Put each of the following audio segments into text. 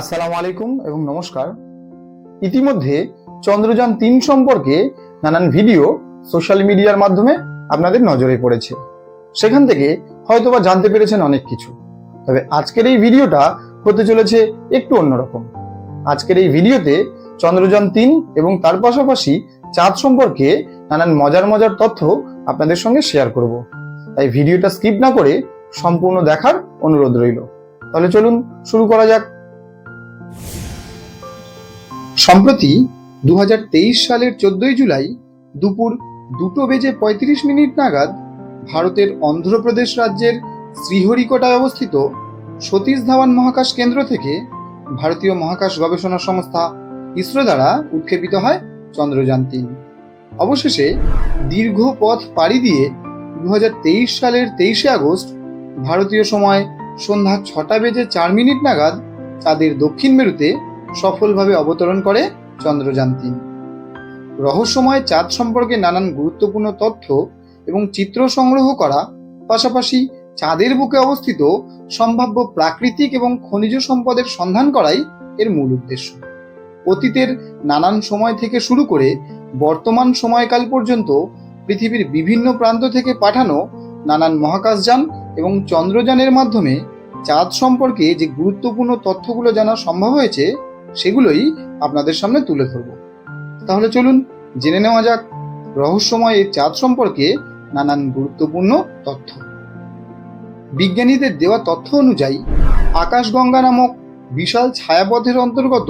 আসসালামু আলাইকুম এবং নমস্কার। ইতিমধ্যে চন্দ্রযান তিন সম্পর্কে নানান ভিডিও সোশ্যাল মিডিয়ার মাধ্যমে আপনাদের নজরে পড়েছে। সেখান থেকে হয়তোবা জানতে পেরেছেন অনেক কিছু। তবে আজকের এই ভিডিওটা হতে চলেছে একটু অন্যরকম। আজকের এই ভিডিওতে চন্দ্রযান তিন এবং তার পাশাপাশি চাঁদ সম্পর্কে নানান মজার মজার তথ্য আপনাদের সঙ্গে শেয়ার করব। তাই ভিডিওটা স্কিপ না করে সম্পূর্ণ দেখার অনুরোধ রইল। তাহলে চলুন শুরু করা যাক। সম্প্রতি দুহাজার তেইশ সালের চোদ্দই জুলাই দুপুর দুটো বেজে পঁয়ত্রিশ মিনিট নাগাদ ভারতের অন্ধ্রপ্রদেশ রাজ্যের শ্রীহরিকোটায় অবস্থিত সতীশ ধাওয়ান মহাকাশ কেন্দ্র থেকে ভারতীয় মহাকাশ গবেষণা সংস্থা ইসরো দ্বারা উৎক্ষেপিত হয় চন্দ্রযান তিন। অবশেষে দীর্ঘ পথ পাড়ি দিয়ে দু হাজার তেইশ সালের তেইশে আগস্ট ভারতীয় সময় সন্ধ্যা ছটা বেজে চার মিনিট নাগাদ চাঁদের দক্ষিণ মেরুতে সফলভাবে অবতরণ করে চন্দ্রযান তিন রহস্যময় চাঁদ সম্পর্কে নানান গুরুত্বপূর্ণ তথ্য এবং চিত্র সংগ্রহ করা, পাশাপাশি চাঁদের বুকে অবস্থিত সম্ভাব্য প্রাকৃতিক এবং খনিজ সম্পদের সন্ধান করাই এর মূল উদ্দেশ্য। অতীতের নানান সময় থেকে শুরু করে বর্তমান সময়কাল পর্যন্ত পৃথিবীর বিভিন্ন প্রান্ত থেকে পাঠানো নানান মহাকাশযান এবং চন্দ্রযানের মাধ্যমে চাঁদ সম্পর্কে যে গুরুত্বপূর্ণ তথ্যগুলো জানা সম্ভব হয়েছে, সেগুলোই আপনাদের সামনে তুলে ধরব। তাহলে চলুন জেনে নেওয়া যাক রহস্যময় এই চাঁদ সম্পর্কে নানান গুরুত্বপূর্ণ তথ্য। বিজ্ঞানীদের দেওয়া তথ্য অনুযায়ী, আকাশগঙ্গা নামক বিশাল ছায়াপথের অন্তর্গত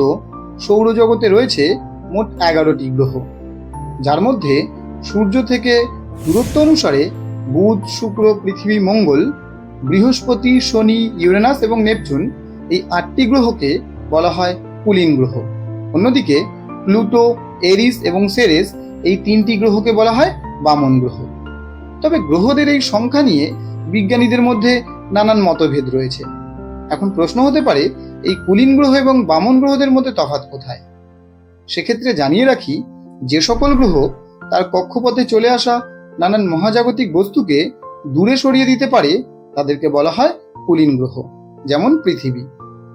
সৌরজগতে রয়েছে মোট এগারোটি গ্রহ। যার মধ্যে সূর্য থেকে দূরত্ব অনুসারে বুধ, শুক্র, পৃথিবী, মঙ্গল বৃহস্পতি, শনি, ইউরেনাস এবং নেপচুন এই আটটি গ্রহকে বলা হয় কুলিন গ্রহ। অন্যদিকে প্লুটো, এরিস এবং সেরেস এই তিনটি গ্রহকে বলা হয় বামন গ্রহ। তবে গ্রহদের এই সংখ্যা নিয়ে বিজ্ঞানীদের মধ্যে নানান মতভেদ রয়েছে। এখন প্রশ্ন হতে পারে, এই কুলিন গ্রহ এবং বামন গ্রহদের মধ্যে তফাৎ কোথায়? সেক্ষেত্রে জানিয়ে রাখি, যে সকল গ্রহ তার কক্ষপথে চলে আসা নানান মহাজাগতিক বস্তুকে দূরে সরিয়ে দিতে পারে তাদেরকে বলা হয় কুলিন গ্রহ, যেমন পৃথিবী।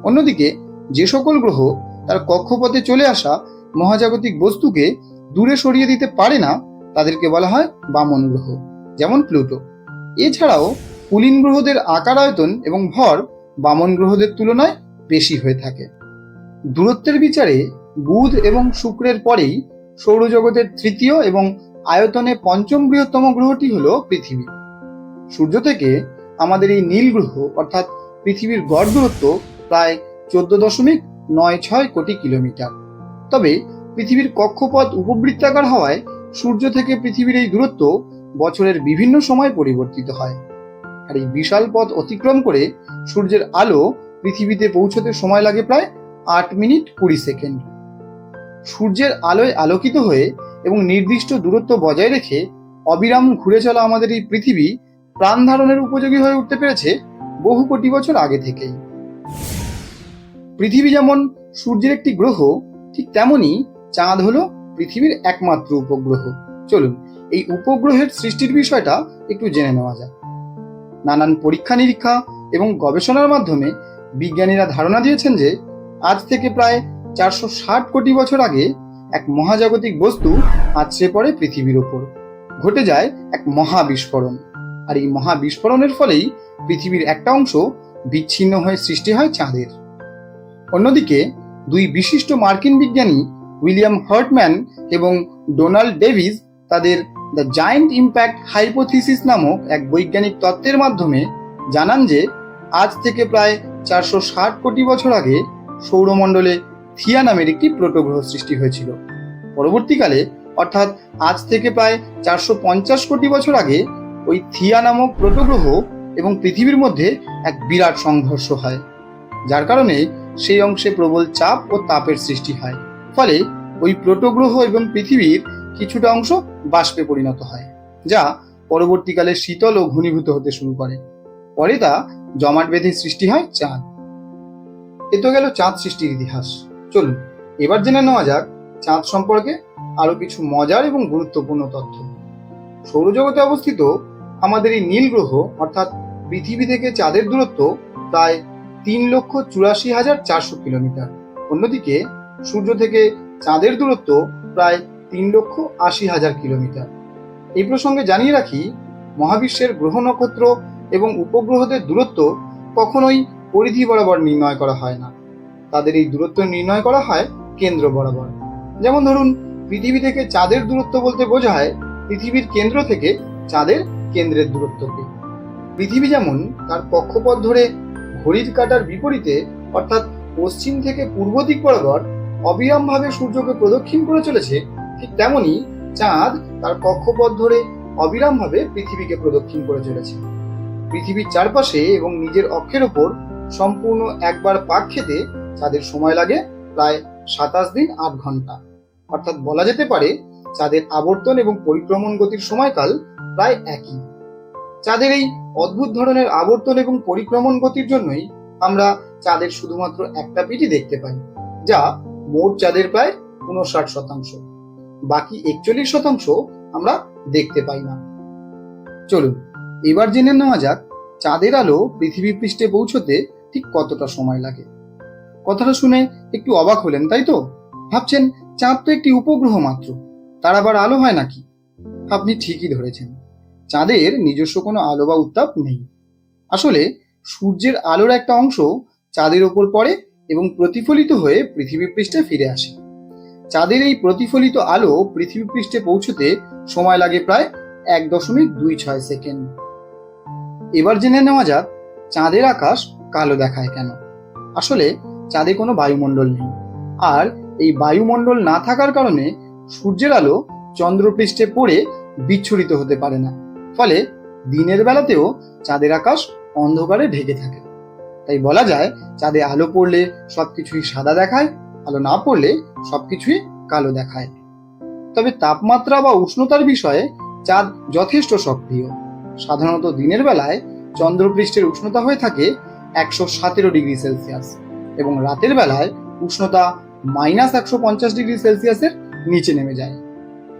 অন্যদিকে, যে সকল গ্রহ তার কক্ষপথে চলে আসা মহাজাগতিক বস্তুকে দূরে সরিয়ে দিতে পারে না, তাদেরকে বলা হয় বামন গ্রহ, যেমন প্লুটো। এছাড়াও, কুলিন গ্রহদের আকার আয়তন এবং ভর বামন গ্রহদের তুলনায় বেশি হয়ে থাকে। দূরত্বের বিচারে বুধ এবং শুক্রের পরেই সৌরজগতের তৃতীয় এবং আয়তনে পঞ্চম বৃহত্তম গ্রহটি হল পৃথিবী। সূর্য থেকে আমাদের এই নীল গ্রহ, অর্থাৎ পৃথিবীর গড় দূরত্ব প্রায় চোদ্দ দশমিক নয় ছয় কোটি কিলোমিটার। তবে পৃথিবীর কক্ষপথ উপবৃত্তাকার হওয়ায় সূর্য থেকে পৃথিবীর এই দূরত্ব বছরের বিভিন্ন সময় পরিবর্তিত হয়। আর এই বিশাল পথ অতিক্রম করে সূর্যের আলো পৃথিবীতে পৌঁছতে সময় লাগে প্রায় আট মিনিট কুড়ি সেকেন্ড। সূর্যের আলোয় আলোকিত হয়ে এবং নির্দিষ্ট দূরত্ব বজায় রেখে অবিরাম ঘুরে চলা আমাদের এই পৃথিবী প্রাণ ধারণের উপযোগী হয়ে উঠতে পেরেছে বহু কোটি বছর আগে থেকেই। পৃথিবী যেমন সূর্যের একটি গ্রহ, ঠিক তেমনই চাঁদ হলো পৃথিবীর একমাত্র উপগ্রহ। চলুন, এই উপগ্রহের সৃষ্টির বিষয়টা একটু জেনে নেওয়া যাক। নানান পরীক্ষা নিরীক্ষা এবং গবেষণার মাধ্যমে বিজ্ঞানীরা ধারণা দিয়েছেন যে, আজ থেকে প্রায় চারশো ষাট কোটি বছর আগে এক মহাজাগতিক বস্তু আছড়ে পড়ে পৃথিবীর ওপর। ঘটে যায় এক মহা বিস্ফোরণ আর এই মহা বিস্ফোরণের ফলেই পৃথিবীর একটা অংশ বিচ্ছিন্ন হয়ে সৃষ্টি হয় চাঁদের। অন্যদিকে, দুই বিশিষ্ট মার্কিন বিজ্ঞানী উইলিয়াম হার্টম্যান এবং ডোনাল্ড ডেভিস তাদের দ্য জায়েন্ট ইম্প্যাক্ট হাইপোথিসিস নামক এক বৈজ্ঞানিক তত্ত্বের মাধ্যমে জানান যে, আজ থেকে প্রায় চারশো ষাট কোটি বছর আগে সৌরমণ্ডলে থিয়া নামের একটি প্রোটোগ্রহ সৃষ্টি হয়েছিল। পরবর্তীকালে, অর্থাৎ আজ থেকে প্রায় চারশো পঞ্চাশ কোটি বছর আগে ওই থিয়া নামক প্রোটোগ্রহ এবং পৃথিবীর মধ্যে এক বিরাট সংঘর্ষ হয়, যার কারণে সেই অংশে প্রবল চাপ ও তাপের সৃষ্টি হয়। ফলে ওই প্রোটোগ্রহ এবং পৃথিবীর কিছুটা অংশ বাষ্পে পরিণত হয়, যা পরবর্তীকালে শীতল ও ঘনীভূত হতে শুরু করে। পরে তা জমাট বেঁধে সৃষ্টি হয় চাঁদ। এ তো গেল চাঁদ সৃষ্টির ইতিহাস। চলুন, এবার জেনে নেওয়া যাক চাঁদ সম্পর্কে আরও কিছু মজার এবং গুরুত্বপূর্ণ তথ্য। সৌরজগতে অবস্থিত আমাদের এই নীল গ্রহ, অর্থাৎ পৃথিবী থেকে চাঁদের দূরত্ব প্রায় তিন লক্ষ চুরাশি হাজার চারশো কিলোমিটার। অন্যদিকে সূর্য থেকে চাঁদের দূরত্ব প্রায় তিন লক্ষ আশি হাজার কিলোমিটার। এই প্রসঙ্গে জানিয়ে রাখি, মহাবিশ্বের গ্রহ নক্ষত্র এবং উপগ্রহদের দূরত্ব কখনোই পরিধি বরাবর নির্ণয় করা হয় না। তাদের এই দূরত্ব নির্ণয় করা হয় কেন্দ্র বরাবর। যেমন ধরুন, পৃথিবী থেকে চাঁদের দূরত্ব বলতে বোঝায় পৃথিবীর কেন্দ্র থেকে চাঁদের কেন্দ্রের দূরত্বকে পৃথিবী যেমন তার কক্ষপথ ধরে ঘড়ির কাটার বিপরীতে, অর্থাৎ পশ্চিম থেকে পূর্ব দিক বরাবর অবিরামভাবে সূর্যকে প্রদক্ষিণ করে চলেছে, ঠিক তেমনি চাঁদ তার কক্ষপথ ধরে অবিরামভাবে পৃথিবীকে প্রদক্ষিণ করে চলেছে। পৃথিবীর চারপাশে এবং নিজের অক্ষের ওপর সম্পূর্ণ একবার পাক খেতে চাঁদের সময় লাগে প্রায় সাতাশ দিন আট ঘণ্টা। অর্থাৎ বলা যেতে পারে, চাঁদের আবর্তন এবং পরিক্রমণ গতির সময়কাল প্রায় একই। চাঁদের এই অদ্ভুত ধরনের আবর্তন এবং পরিক্রমণ গতির জন্যই আমরা চাঁদের শুধুমাত্র একটা পিঠই দেখতে পাই, যা মোট চাঁদের প্রায় উনষাট শতাংশ। বাকি একচল্লিশ শতাংশ আমরা দেখতে পাই না। চলুন, এবার জেনে নেওয়া যাক চাঁদের আলো পৃথিবী পৃষ্ঠে পৌঁছতে ঠিক কতটা সময় লাগে। কথাটা শুনে একটু অবাক হলেন, তাই তো? ভাবছেন, চাঁদ তো একটি উপগ্রহ মাত্র, তার আবার আলো হয় নাকি? আপনি ঠিকই ধরেছেন। চাঁদের নিজস্ব কোনো আলো বা উত্তাপ নেই। আসলে সূর্যের আলোর একটা অংশ চাঁদের ওপর পড়ে এবং প্রতিফলিত হয়ে পৃথিবী পৃষ্ঠে ফিরে আসে। চাঁদের এই প্রতিফলিত আলো পৃথিবী পৃষ্ঠে পৌঁছতে সময় লাগে প্রায় এক দশমিক দুই ছয় সেকেন্ড। এবার জেনে নেওয়া যাক চাঁদের আকাশ কালো দেখায় কেন। আসলে চাঁদে কোনো বায়ুমণ্ডল নেই। আর এই বায়ুমণ্ডল না থাকার কারণে সূর্যের আলো চন্দ্রপৃষ্ঠে পড়ে বিচ্ছুরিত হতে পারে না। ফলে দিনের বেলাতেও চাঁদের আকাশ অন্ধকারে ঢেকে থাকে। তাই বলা যায়, চাঁদে আলো পড়লে সবকিছুই সাদা দেখায়, আলো না পড়লে সবকিছুই কালো দেখায়। তবে তাপমাত্রা বা উষ্ণতার বিষয়ে চাঁদ যথেষ্ট সক্রিয়। সাধারণত দিনের বেলায় চন্দ্রপৃষ্ঠের উষ্ণতা হয়ে থাকে একশো সতেরো ডিগ্রি সেলসিয়াস এবং রাতের বেলায় উষ্ণতা মাইনাস একশো পঞ্চাশ ডিগ্রি সেলসিয়াসের নিচে নেমে যায়।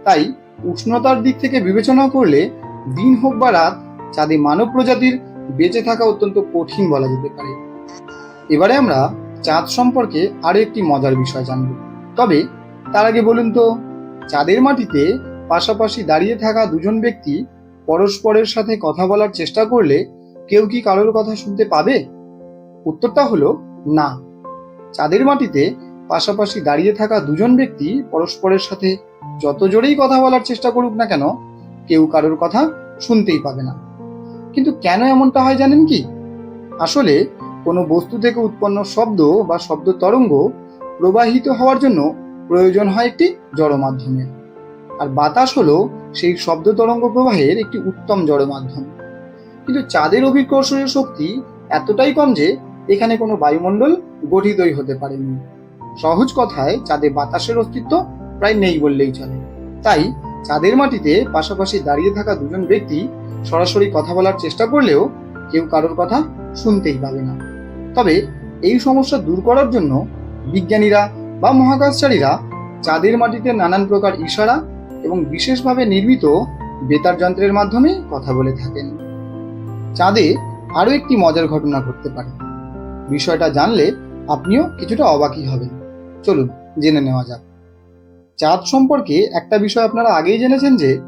তাই উষ্ণতার দিক থেকে বিবেচনা করলে দিন হোক বা রাত, চাঁদে মানব প্রজাতির বেঁচে থাকা অত্যন্ত কঠিন বলা যেতে পারে। এবারে আমরা চাঁদ সম্পর্কে আরও একটি মজার বিষয় জানব। তবে তার আগে বলুন তো, চাঁদের মাটিতে পাশাপাশি দাঁড়িয়ে থাকা দুজন ব্যক্তি পরস্পরের সাথে কথা বলার চেষ্টা করলে কেউ কি কারোর কথা শুনতে পাবে? উত্তরটা হলো না। চাঁদের মাটিতে পাশাপাশি দাঁড়িয়ে থাকা দুজন ব্যক্তি পরস্পরের সাথে যত জোরেই কথা বলার চেষ্টা করুক না কেন কেউ কারোর কথা শুনতেই পাবে না। কিন্তু কেন এমনটা হয় জানেন কি? আসলে কোনো বস্তু থেকে উৎপন্ন শব্দ বা শব্দ তরঙ্গ প্রবাহিত হওয়ার জন্য প্রয়োজন হয় একটি জড় মাধ্যমের আর বাতাস হলো সেই শব্দ তরঙ্গ প্রবাহের একটি উত্তম জড় মাধ্যম। কিন্তু চাঁদের অভিকর্ষীয় শক্তি এতটাই কম যে এখানে কোনো বায়ুমণ্ডল গঠিতই হতে পারেনি। সহজ কথায় চাঁদে বাতাসের অস্তিত্ব প্রায় নেই বললেই চলে। তাই চাঁদের মাটিতে পাশাপাশি দাঁড়িয়ে থাকা দুজন ব্যক্তি সরাসরি কথা বলার চেষ্টা করলেও কেউ কারোর কথা শুনতেই পাবে না। তবে এই সমস্যা দূর করার জন্য বিজ্ঞানীরা বা মহাকাশচারীরা চাঁদের মাটিতে নানান প্রকার ইশারা এবং বিশেষভাবে নির্মিত বেতার যন্ত্রের মাধ্যমে কথা বলে থাকেন। চাঁদে আরও একটি মজার ঘটনা ঘটতে পারে। বিষয়টা জানলে আপনিও কিছুটা অবাকই হবেন। চলুন জেনে নেওয়া যাক। চাঁদ সম্পর্কে একটা বিষয় আপনারা আগেই জেনেছেন যে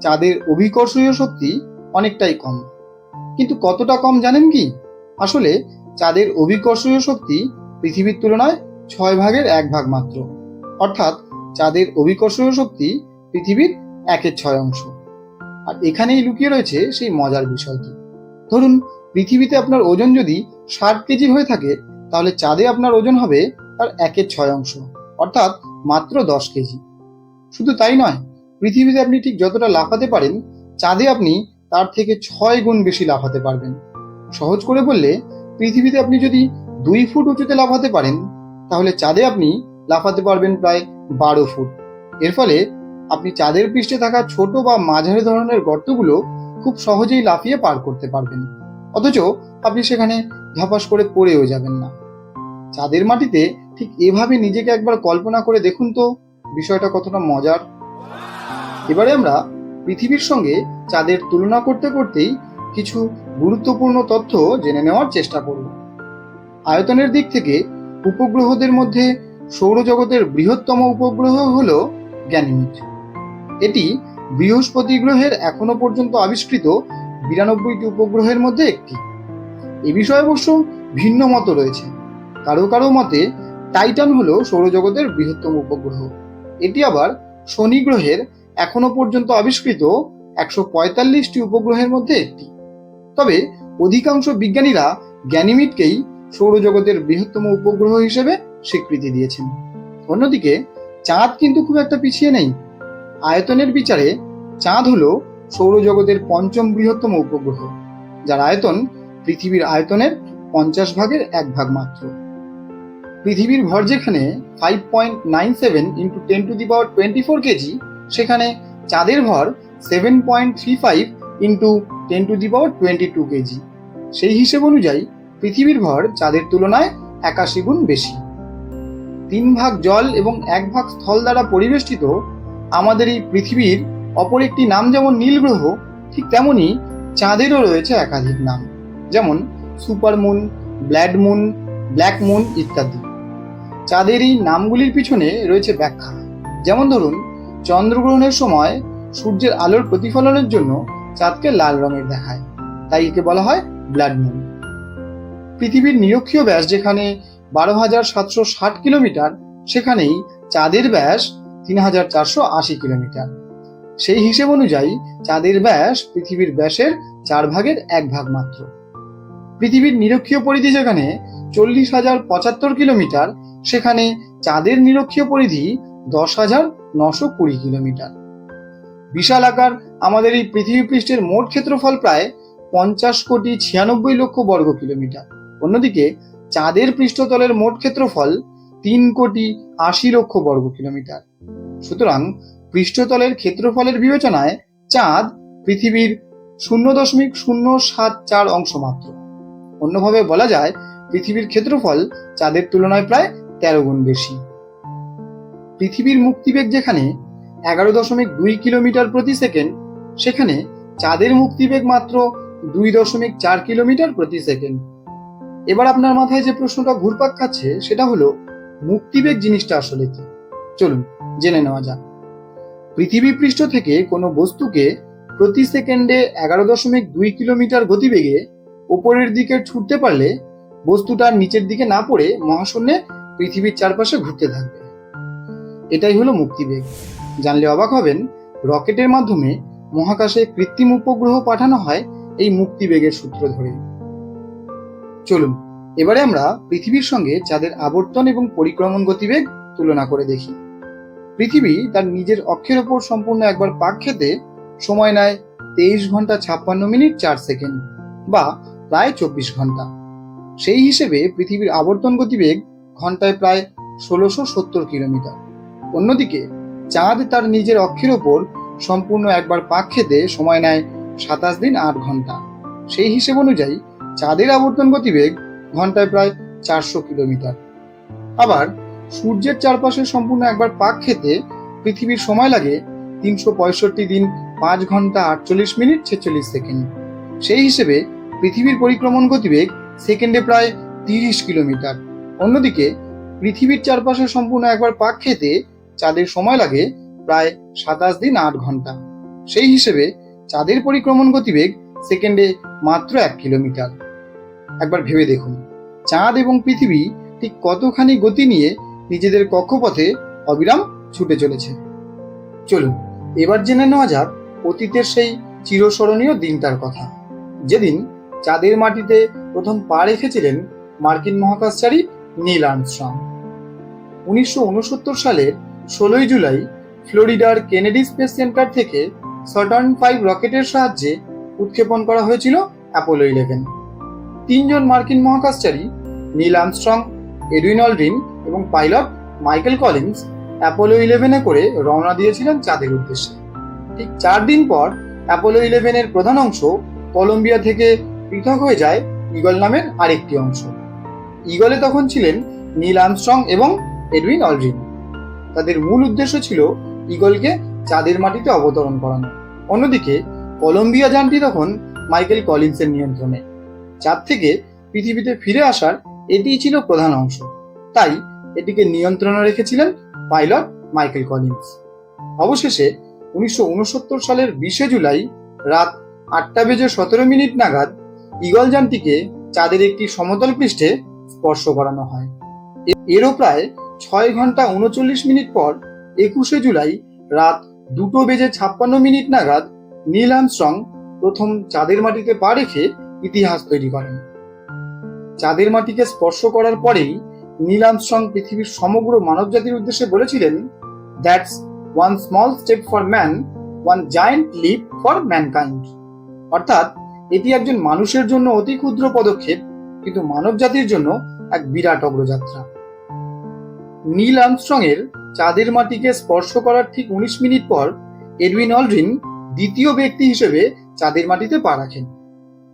চাঁদের অভিকর্ষীয় শক্তি অনেকটাই কম। কিন্তু কতটা কম জানেন কি? আসলে চাঁদের অভিকর্ষীয় শক্তি পৃথিবীর তুলনায় ছয় ভাগের এক ভাগ মাত্র। অর্থাৎ চাঁদের অভিকর্ষীয় শক্তি পৃথিবীর একের ছয় অংশ। আর এখানেই লুকিয়ে রয়েছে সেই মজার বিষয়টি। ধরুন, পৃথিবীতে আপনার ওজন যদি ষাট কেজি হয়ে থাকে, তাহলে চাঁদে আপনার ওজন হবে তার একের ছয় অংশ। অর্থাৎ মাত্র দশ কেজি। শুধু তাই নয়, পৃথিবীতে আপনি ঠিক যতটা লাফাতে পারেন, চাঁদে আপনি তার থেকে ছয় গুণ বেশি লাফাতে পারবেন। সহজ করে বললে, পৃথিবীতে আপনি যদি দুই ফুট উঁচুতে লাফাতে পারেন, তাহলে চাঁদে আপনি লাফাতে পারবেন প্রায় বারো ফুট। এর ফলে আপনি চাঁদের পৃষ্ঠে থাকা ছোট বা মাঝারি ধরনের গর্তগুলো খুব সহজেই লাফিয়ে পার করতে পারবেন। অথচ আপনি সেখানে ধপাস করে পড়েও যাবেন না। চাঁদের মাটিতে ঠিক এভাবে নিজেকে একবার কল্পনা করে দেখুন তো, বিষয়টা কতটা মজার। এবারে আমরা পৃথিবীর সঙ্গে চাঁদের তুলনা করতে করতেই কিছু গুরুত্বপূর্ণ তথ্য জেনে নেওয়ার চেষ্টা করব। আয়তনের দিক থেকে উপগ্রহদের মধ্যে সৌরজগতের বৃহত্তম উপগ্রহ হল গ্যানিমিড এটি বৃহস্পতি গ্রহের এখনও পর্যন্ত আবিষ্কৃত বিরানব্বইটি উপগ্রহের মধ্যে একটি। এ বিষয়ে অবশ্য ভিন্ন মত রয়েছে। কারও কারও মতে, টাইটান হলো সৌরজগতের বৃহত্তম উপগ্রহ। এটি আবার শনি গ্রহের এখনও পর্যন্ত আবিষ্কৃত একশো পঁয়তাল্লিশটি উপগ্রহের মধ্যে একটি। তবে অধিকাংশ বিজ্ঞানীরা গ্যানিমিডকেই সৌরজগতের বৃহত্তম উপগ্রহ হিসেবে স্বীকৃতি দিয়েছেন। অন্যদিকে, চাঁদ কিন্তু খুব একটা পিছিয়ে নেই। আয়তনের বিচারে, চাঁদ হল সৌরজগতের পঞ্চম বৃহত্তম উপগ্রহ, যার আয়তন পৃথিবীর আয়তনের পঞ্চাশ ভাগের এক ভাগ মাত্র। পৃথিবীর ভর যেখানে five point nine seven into ten to the power twenty four K G সেখানে চাঁদের ভর seven point three five into ten to the power twenty two K G সেই হিসেব অনুযায়ী পৃথিবীর ভর চাঁদের তুলনায় একাশি গুণ বেশি। তিন ভাগ জল এবং এক ভাগ স্থল দ্বারা পরিবেষ্টিত আমাদের এই পৃথিবীর অপর একটি নাম যেমন নীল গ্রহ, ঠিক তেমনই চাঁদেরও রয়েছে একাধিক নাম, যেমন super moon, blood moon, black moon ইত্যাদি। চাঁদের এই নামগুলির পিছনে রয়েছে ব্যাখ্যা। যেমন ধরুন, চন্দ্রগ্রহণের সময় সূর্যের আলোর প্রতিফলনের জন্য চাঁদকে লাল রঙের দেখায়। তাই একে বলা হয় ব্লাড মুন। পৃথিবীর নিরক্ষীয় ব্যাস যেখানে বারো হাজার সাতশো ষাট কিলোমিটার, সেখানেই চাঁদের ব্যাস তিন হাজার চারশো আশি কিলোমিটার। সেই হিসেব অনুযায়ী চাঁদের ব্যাস পৃথিবীর ব্যাসের চার ভাগের এক ভাগ মাত্র। পৃথিবীর নিরক্ষীয় পরিধি যেখানে চল্লিশ হাজার পঁচাত্তর কিলোমিটার সেখানে চাঁদের নিরক্ষীয় পরিধি দশ হাজার নশো কুড়ি কিলোমিটার। বিশাল আকার আমাদের এই পৃথিবী পৃষ্ঠের মোট ক্ষেত্রফল প্রায় পঞ্চাশ কোটি ছিয়ানব্বই লক্ষ বর্গ কিলোমিটার। অন্যদিকে চাঁদের পৃষ্ঠতলের মোট ক্ষেত্রফল তিন কোটি আশি লক্ষ বর্গ কিলোমিটার। সুতরাং পৃষ্ঠতলের ক্ষেত্রফলের বিবেচনায় চাঁদ পৃথিবীর শূন্য দশমিক শূন্য সাত চার অংশ মাত্র। অন্যভাবে বলা যায়, পৃথিবীর ক্ষেত্রফল চাঁদের তুলনায় প্রায় তেরো গুণ বেশি। পৃথিবীর মুক্তিবেগ যেখানে এগারো দশমিক দুই কিলোমিটার প্রতি সেকেন্ড, সেখানে চাঁদের মুক্তিবেগ মাত্র দুই দশমিক চার কিলোমিটার প্রতি সেকেন্ড। এবার আপনার মাথায় যে প্রশ্নটা ঘুরপাক খাচ্ছে, সেটা হলো, মুক্তিবেগ জিনিসটা আসলে কি? চলুন, জেনে নেওয়া যাক। পৃথিবী পৃষ্ঠ থেকে কোনো বস্তুকে প্রতি সেকেন্ডে এগারো দশমিক দুই কিলোমিটার গতিবেগে উপরের দিকে ছুটতে পারলে বস্তুটার নিচের দিকে না পড়ে মহাশূন্যে পৃথিবীর চারপাশে ঘুরতে থাকবে। এটাই হলো মুক্তিবেগ। জানলে অবাক হবেন, রকেটের মাধ্যমে মহাকাশে কৃত্রিম উপগ্রহ পাঠানো হয় এই মুক্তিবেগের সূত্র ধরে। চলুন, এবারে আমরা পৃথিবীর সঙ্গে চাঁদের আবর্তন এবং পরিক্রমণ গতিবেগ তুলনা করে দেখি। পৃথিবী তার নিজের অক্ষের ওপর সম্পূর্ণ একবার পাক খেতে সময় নেয় তেইশ ঘণ্টা ছাপ্পান্ন মিনিট চার সেকেন্ড বা প্রায় চব্বিশ ঘণ্টা। সেই হিসেবে পৃথিবীর আবর্তন গতিবেগ ঘন্টায় প্রায় ষোলোশো সত্তর কিলোমিটার। অন্যদিকে, চাঁদ তার নিজের অক্ষের ওপর সম্পূর্ণ একবার পাক খেতে সময় নেয় সাতাশ দিন আট ঘণ্টা। সেই হিসেব অনুযায়ী, চাঁদের আবর্তন গতিবেগ ঘন্টায় প্রায় চারশো কিলোমিটার। আবার, সূর্যের চারপাশে সম্পূর্ণ একবার পাক খেতে পৃথিবীর সময় লাগে তিনশো পঁয়ষট্টি দিন পাঁচ ঘণ্টা আটচল্লিশ মিনিট ছেচল্লিশ সেকেন্ড। সেই হিসেবে পৃথিবীর পরিক্রমণ গতিবেগ সেকেন্ডে প্রায় তিরিশ কিলোমিটার। অন্যদিকে, পৃথিবীর চারপাশে সম্পূর্ণ একবার পাক খেতে চাঁদের সময় লাগে প্রায় সাতাশ দিন আট ঘণ্টা। সেই হিসেবে চাঁদের পরিক্রমণ গতিবেগ সেকেন্ডে মাত্র এক কিলোমিটার। একবার ভেবে দেখুন, চাঁদ এবং পৃথিবী ঠিক কতখানি গতি নিয়ে নিজেদের কক্ষপথে অবিরাম ছুটে চলেছে। চলুন, এবার জেনে নেওয়া যাক অতীতের সেই চিরস্মরণীয় দিনটার কথা। যেদিন চাঁদের মাটিতে প্রথম পা রেখেছিলেন মার্কিন মহাকাশচারী নীল আর্মস্ট্রং উনিশশো উনসত্তর সালের ষোলোই জুলাই ফ্লোরিডার কেনেডি স্পেস সেন্টার থেকে সটার্ন ফাইভ রকেটের সাহায্যে উৎক্ষেপণ করা হয়েছিল অ্যাপোলো ইলেভেন তিনজন মার্কিন মহাকাশচারী, নীল আর্মস্ট্রং, এডুইন অলড্রিন এবং পাইলট মাইকেল কলিন্স অ্যাপোলো ইলেভেনে করে রওনা দিয়েছিলেন চাঁদের উদ্দেশ্যে। ঠিক চার দিন পর অ্যাপোলো ইলেভেনের প্রধান অংশ কলম্বিয়া থেকে পৃথক হয়ে যায় ইগল নামের আরেকটি অংশ। ইগলে তখন ছিলেন নীল আর্মস্ট্রং এবং এডুইন অলড্রিন তাদের মূল উদ্দেশ্য ছিল ইগলকে চাঁদের মাটিতে অবতরণ করানো। অন্যদিকে, কলম্বিয়া যানটি তখন মাইকেল কলিন্সের নিয়ন্ত্রণে। চাঁদ থেকে পৃথিবীতে ফিরে আসার এটিই ছিল প্রধান অংশ। তাই এটিকে নিয়ন্ত্রণে রেখেছিলেন পাইলট মাইকেল কলিন্স। অবশেষে, উনিশশো উনসত্তর সালের বিশে জুলাই রাত আটটা বেজে সতেরো মিনিট নাগাদ ইগল যানটিকে চাঁদের একটি সমতল পৃষ্ঠে স্পর্শ করানো হয়। এরও প্রায় ছয় ঘণ্টা উনচল্লিশ মিনিট পর একুশে জুলাই রাত দুটো বেজে ছাপ্পান্ন মিনিট নাগাদ নীল আর্মস্ট্রং প্রথম চাঁদের মাটিতে পা রেখে ইতিহাস তৈরি করেন। চাঁদের মাটিকে স্পর্শ করার পরেই নীল আর্মস্ট্রং পৃথিবীর সমগ্র মানবজাতির উদ্দেশ্যে বলেছিলেন that's one small step for man one giant leap for mankind অর্থাৎ, এটি একজন মানুষের জন্য অতি ক্ষুদ্র পদক্ষেপ কিন্তু মানব জাতির জন্য এক বিরাট অগ্রযাত্রা। নীল আর্মস্ট্রং এর চাঁদের মাটিকে স্পর্শ করার ঠিক উনিশ মিনিট পর এডউইন অলড্রিন দ্বিতীয় ব্যক্তি হিসেবে চাঁদের মাটিতে পা রাখেন।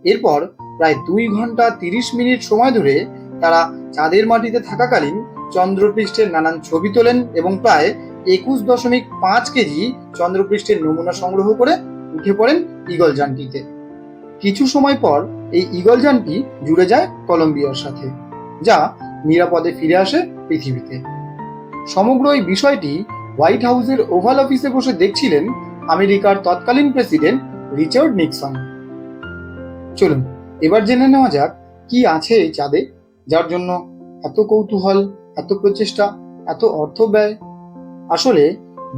এরপর প্রায় দুই ঘণ্টা তিরিশ মিনিট সময় ধরে তারা চাঁদের মাটিতে থাকাকালীন চন্দ্রপৃষ্ঠের নানান ছবি তোলেন এবং প্রায় একুশ দশমিক পাঁচ কেজি চন্দ্রপৃষ্ঠের নমুনা সংগ্রহ করে উঠে পড়েন ইগল যানটিতে কিছু সময় পর এই ইগল যানটি জুড়ে যায় কলম্বিয়ার সাথে, যা নিরাপদে ফিরে আসে পৃথিবীতে। সমগ্র এই বিষয়টি হোয়াইট হাউসের ওভাল অফিসে বসে দেখছিলেন আমেরিকার তৎকালীন প্রেসিডেন্ট রিচার্ড নিক্সন। চলুন, এবার জেনে নেওয়া যাক কি আছে এই চাঁদে, যার জন্য এত কৌতূহল, এত প্রচেষ্টা, এত অর্থ ব্যয়। আসলে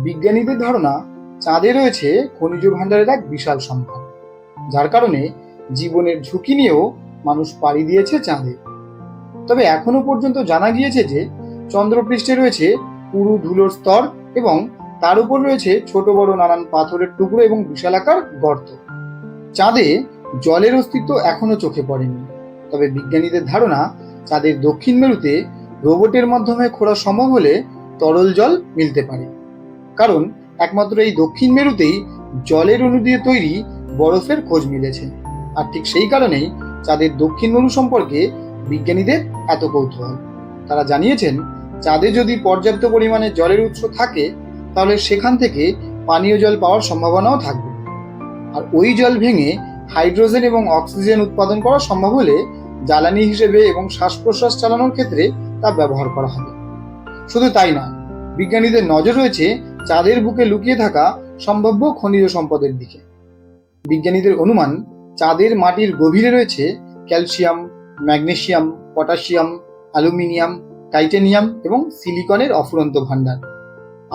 বিজ্ঞানীদের ধারণা, চাঁদে রয়েছে খনিজ ভাণ্ডারের এক বিশাল সম্পদ, যার কারণে জীবনের ঝুঁকি নিয়েও মানুষ পাড়ি দিয়েছে চাঁদে। তবে এখনও পর্যন্ত জানা গিয়েছে যে, চন্দ্রপৃষ্ঠে রয়েছে পুরু ধুলোর স্তর এবং তার উপর রয়েছে ছোট বড় নানান পাথরের টুকরো এবং বিশালাকার গর্ত। চাঁদে জলের অস্তিত্ব এখনও চোখে পড়েনি। তবে বিজ্ঞানীদের ধারণা, চাঁদের দক্ষিণ মেরুতে রোবটের মাধ্যমে খোঁড়া সম্ভব হলে তরল জল মিলতে পারে। কারণ, একমাত্র এই দক্ষিণ মেরুতেই জলের অণু দিয়ে তৈরি বরফের খোঁজ মিলেছে। আর ঠিক সেই কারণেই চাঁদের দক্ষিণ মেরু সম্পর্কে বিজ্ঞানীদের এত কৌতূহল। তারা জানিয়েছেন, চাঁদে যদি পর্যাপ্ত পরিমাণে জলের উৎস থাকে, তাহলে সেখান থেকে পানীয় জল পাওয়ার সম্ভাবনাও থাকবে। আর ওই জল ভেঙে হাইড্রোজেন এবং অক্সিজেন উৎপাদন করা সম্ভব হলে জ্বালানি হিসেবে এবং শ্বাস প্রশ্বাস চালানোর ক্ষেত্রে তা ব্যবহার করা হবে। শুধু তাই নয়, বিজ্ঞানীদের নজর রয়েছে চাঁদের বুকে লুকিয়ে থাকা সম্ভাব্য খনিজ সম্পদের দিকে। বিজ্ঞানীদের অনুমান চাঁদের মাটির গভীরে রয়েছে calcium, magnesium potassium aluminium, titanium এবং সিলিকনের অফুরন্ত ভাণ্ডার।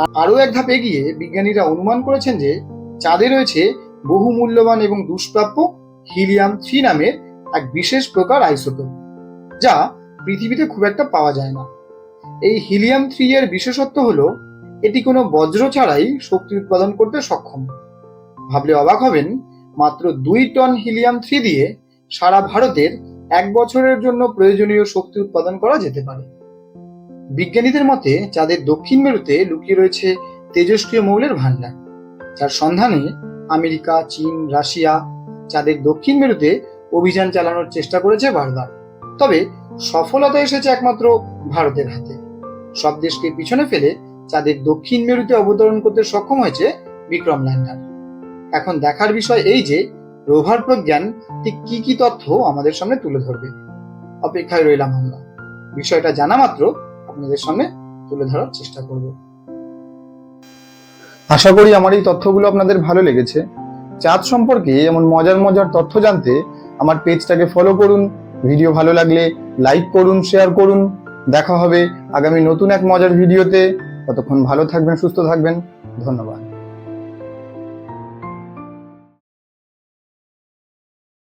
আর আরও এক ধাপ এগিয়ে বিজ্ঞানীরা অনুমান করেছেন যে চাঁদে রয়েছে বহু মূল্যবান এবং দুষ্প্রাপ্য হিলিয়াম থ্রি নামের এক বিশেষ প্রকার আইসোটোপ, যা পৃথিবীতে খুব একটা পাওয়া যায় না। এই হিলিয়াম থ্রি এর বিশেষত্ব হলো, এটি কোনো বজ্র ছাড়াই শক্তি উৎপাদন করতে সক্ষম। ভাবলে অবাক হবেন মাত্র দুই টন হিলিয়াম থ্রি দিয়ে সারা ভারতের এক বছরের জন্য প্রয়োজনীয় শক্তি উৎপাদন করা যেতে পারে। বিজ্ঞানীদের মতে চাঁদের দক্ষিণ মেরুতে লুকিয়ে রয়েছে তেজস্ক্রিয় মৌলের ভাণ্ডার, যার সন্ধানে আমেরিকা, চীন, রাশিয়া চাঁদের দক্ষিণ মেরুতে অভিযান চালানোর চেষ্টা করেছে বারবার, তবে সফলতা এসেছে একমাত্র ভারতের হাতে। সব দেশকে পিছনে ফেলে চাঁদের দক্ষিণ মেরুতে অবতরণ করতে সক্ষম হয়েছে বিক্রম ল্যান্ডার এখন দেখার বিষয় এই যে, রোভার প্রজ্ঞান ঠিক কি কি তথ্য আমাদের সামনে তুলে ধরবে? অপেক্ষায় রইলাম আমরা। বিষয়টা জানা মাত্র, আপনাদের সামনে তুলে ধরার চেষ্টা করব। আশা করি আমার এই তথ্যগুলো আপনাদের ভালো লেগেছে। চাঁদ সম্পর্কে এমন মজার মজার তথ্য জানতে আমার পেজটাকে ফলো করুন ভিডিও ভালো লাগলে লাইক করুন শেয়ার করুন। দেখা হবে আগামী নতুন এক মজার ভিডিওতে ততক্ষণ ভালো থাকবেন, সুস্থ থাকবেন। ধন্যবাদ।